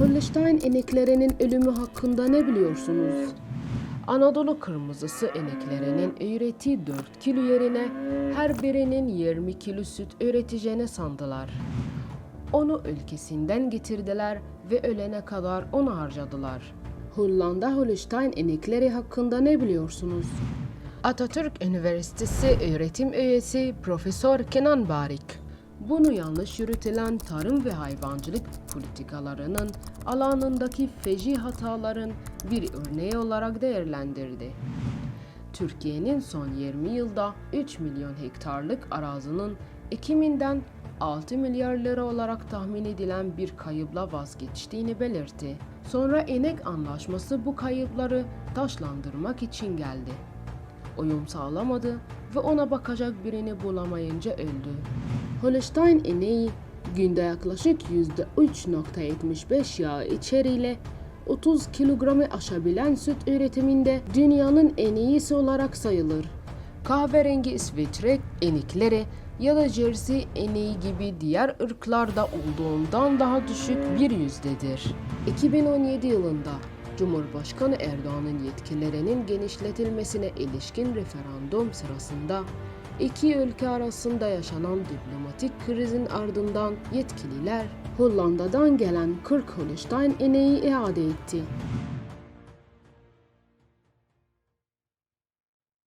Holstein ineklerinin ölümü hakkında ne biliyorsunuz? Anadolu kırmızısı ineklerinin ürettiği 4 kilo yerine her birinin 20 kilo süt üreteceğini sandılar. Onu ülkesinden getirdiler ve ölene kadar onu harcadılar. Hollanda Holstein inekleri hakkında ne biliyorsunuz? Atatürk Üniversitesi öğretim üyesi Profesör Kenan Barik. Bunu yanlış yürütülen tarım ve hayvancılık politikalarının alanındaki feci hataların bir örneği olarak değerlendirdi. Türkiye'nin son 20 yılda 3 milyon hektarlık arazinin ekiminden 6 milyar lira olarak tahmin edilen bir kayıpla vazgeçtiğini belirtti. Sonra inek anlaşması bu kayıpları taşlandırmak için geldi. Uyum sağlamadı ve ona bakacak birini bulamayınca öldü. Holstein ineği günde yaklaşık %3.75 yağ içeriyle 30 kilogramı aşabilen süt üretiminde dünyanın en iyisi olarak sayılır. Kahverengi İsviçre enikleri ya da Jersey eneği gibi diğer ırklarda olduğundan daha düşük bir yüzdedir. 2017 yılında Cumhurbaşkanı Erdoğan'ın yetkilerinin genişletilmesine ilişkin referandum sırasında iki ülke arasında yaşanan diplomatik krizin ardından yetkililer Hollanda'dan gelen 40 Holstein ineği iade etti.